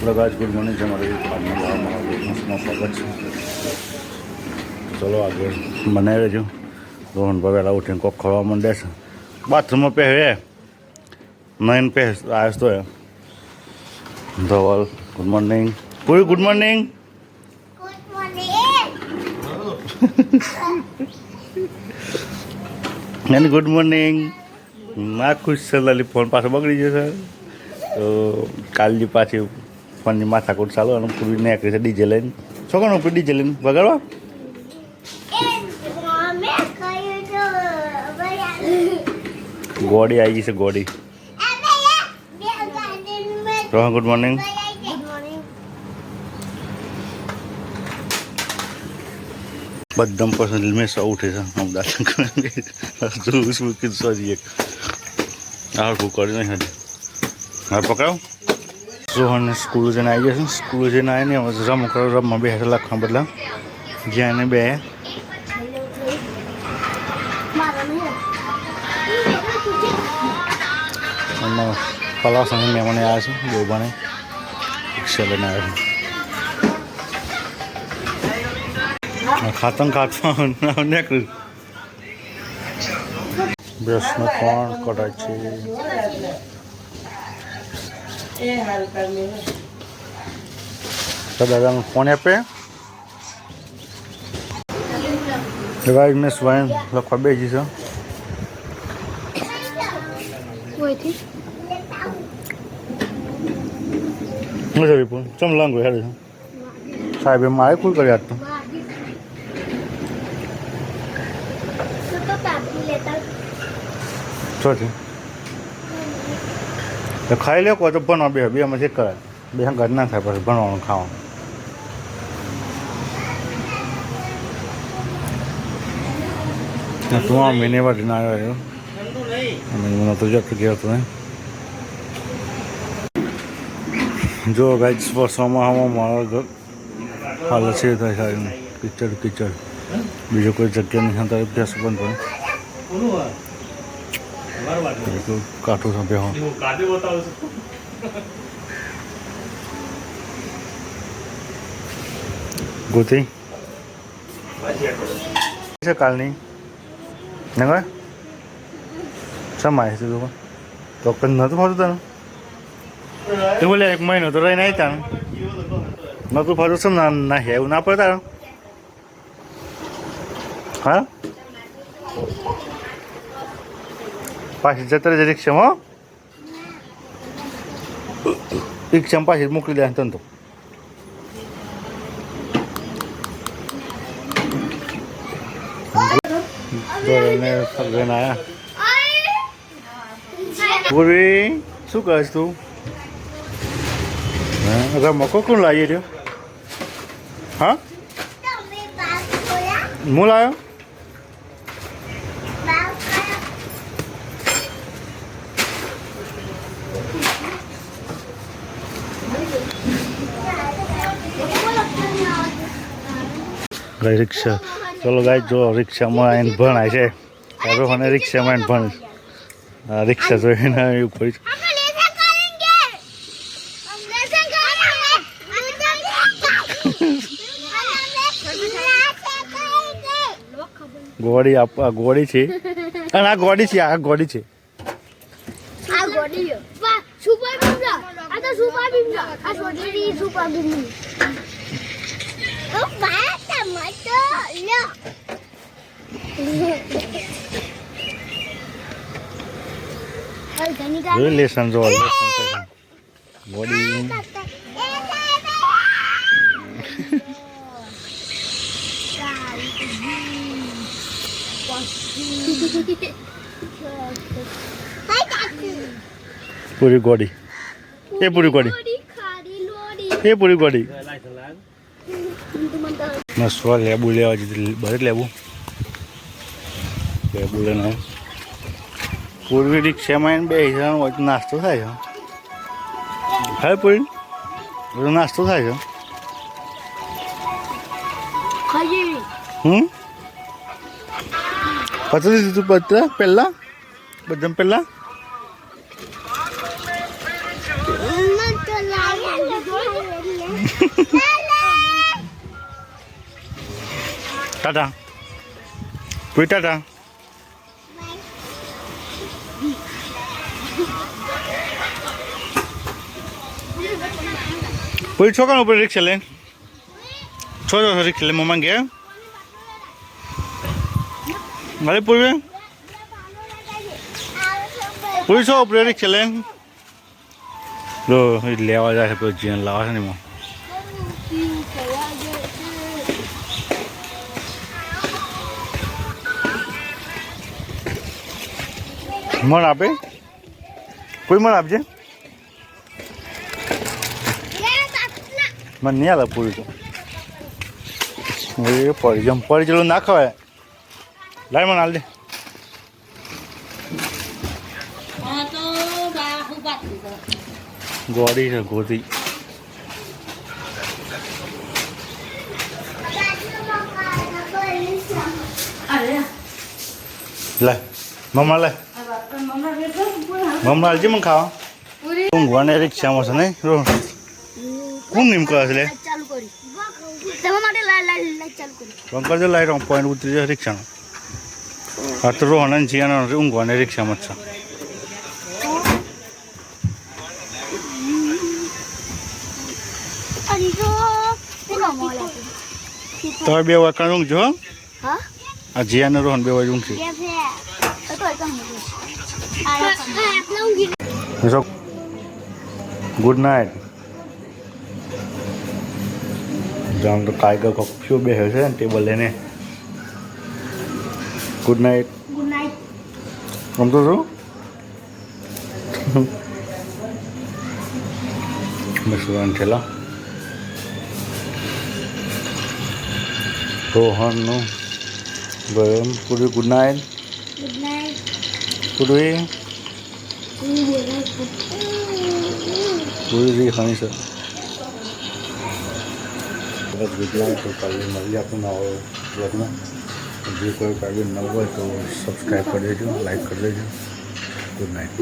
પ્રકાશ good morning છે મારે મારા બિઝનેસમાં સ્વાગત છે. ચલો આગળ બનાવી છું. રોહન વહેલા ઉઠીને કોક ખવા માંડે છે. બાથરૂમમાં પહેરે. નયન પહે આવ્યો તો Dhaval good morning Puri good morning એની ગુડ મોર્નિંગ ના ખુશ છે લલી ફોન પાછો બગડી જશે. તો કાલજી પાછી ફોનની માથાકૂટ ચાલુ, અને પૂરી નીકળી છે ડીજે લઈને. છોકરાનો ઉપર ડીજે લઈને? વગાડવા? ગોડી આવી છે, ગોડી. Rohan good morning. બધા પર્સનલ મેં સૌ ઉઠે છે. હું જોઉં કીધું સોરી એક. આખું કરી નહીં હજી. હા પકડાવ. રોહન સ્કૂલ જઈને આવી જશે સ્કૂલ જઈને આવીને હવે રમ કરો રમમાં બે લખવા બદલા. જ્યાં એને બે. કલાસને મહેમાન આવ્યા છે બોબાને રિક્ષા લઈને આવ્યા છે. ખાતમ ખાતમ નીકળ્યું બ્રશનો કોણ કટાય છે. એ હાલ તો દાદાને ફોન આપે. ભાઈ મેં સ્વયં લખવા બેસી છું. શું છે વિપુલ? ચમ લાંગો હેડે છે? સાહેબે મારે કુલ કરી આપતો છો છે. તો ખાઈ લે કોઈ તો ભણવા બે બે એમાં ચેક કરાય. બે ઘર ના થાય પછી ભણવાનું, ખાવાનું. તું આ મહિને વાટી ના આવ્યો અને મને તો જતો ગયો હતો જો ગાઈ વર્ષોમાં આમાં મારા હાલત છે થાય સારી કિચડ કિચડ. બીજો કોઈ જગ્યા નહીં હતા અભ્યાસ બંધ પણ હું કાઢી બતાવું છું. ગોતી. છે કાલની. નગર સમાય છે તું? તો નતું ફરતું તને? તું બોલે એક મહિનો તો રહીને આવી તાને નતું ફરતું સમ ના ના એવું ના પડે તારે હા? પાછી જતરે જ રિક્ષામાં હો રિક્ષામાં પાછી મોકલી દે તને તો જોઈને સગન આયા પૂરી શું કહે તું હા રમકો કોણ લાવી રહ્યો હા હું લાવ્યો રિક્ષા. ચલો ગાય, જો રિક્ષામાં આવીને ભણાય છે. રોહને રિક્ષામાં આવીને ભણ રિક્ષા જોઈને એવું કોઈ ગોળી આપ ગોળી છે. અને આ ગોળી છે, આ ગોળી છે. આ ગોડી વાહ સુપર બીમલા આ તો સુપર બીમલા આ સોડી સુપર બીમલા ઓ બા લેસન જો ગોળી પૂરી ગોળી એ પૂરી ગોળી એ પૂરી ગોળી નસવા લેબુ લેવા જતી બરે લેબુ? લેબુ લઈને પૂર્વી રિક્ષામાં બે હિસાબ તો નાસ્તો થાય છે. હા પૂરી? બધો નાસ્તો થાય છે? હમ? પત્ર દીધું પત્ર પહેલાં? બધા પહેલાં? Ha ટાટા. પૂરી ટાટા? પૂરી છોકરા ઉપર રિક્ષા લઈને છો છો રિક્ષા લઈને મમ્મા ગયા મારે પૂર્વે પૂરી છો ઉપર રિક્ષા લો. લેવા જાય જીવન લાવે છે ને એમાં. મણ આપે? કોઈ મણ આપજે? મને નહીં આલે પૂરી તો. એ પડી જમ પડી ચલો ના ખવાય. લાય મને હાલ દે. ગોળી છે ગોળી. અરે. લાય મમ્મા લાય. હાલજે મને ખાવા? ઊંઘવાને રિક્ષામાં છે નહીં રો કોણ નિમ કરે છે લે? ચાલુ કરી. તમારા માટે લાઈ લાઈ લાઈ ચાલુ કરી. બંકર જો લાઈટ પોઈન્ટ ઉતરી જાય રિક્ષાનો. આ તો રોહન જીયાનો ઊંઘવાને રિક્ષામાં જ છે. જો તમે બે વાગ્યા ઊંઘજો હો. હા? આ જીયાને રોહન બે વાગે ઊંઘશે. કે છે તો તો એકદમ આ આપણે ઊંઘી So, good night. જાણ તો કાયગર કપ્યો બેસે છે ને ટેબલ લઈને ગુડ નાઇટ ગુડ નાઇટ ગમતો છું મિશ્રણ છેલ્લા રોહનનું ગરમ Puri good night good night પૂરી પૂરી ખાણી છે બસ ગુજરાત તો કાલે મળી આપણું નવો બ્લોગમાં જે કોઈ કાલે નવું હોય તો સબસ્ક્રાઈબ કરી દેજો લાઈક કરી દેજો ગુડ નાઇટ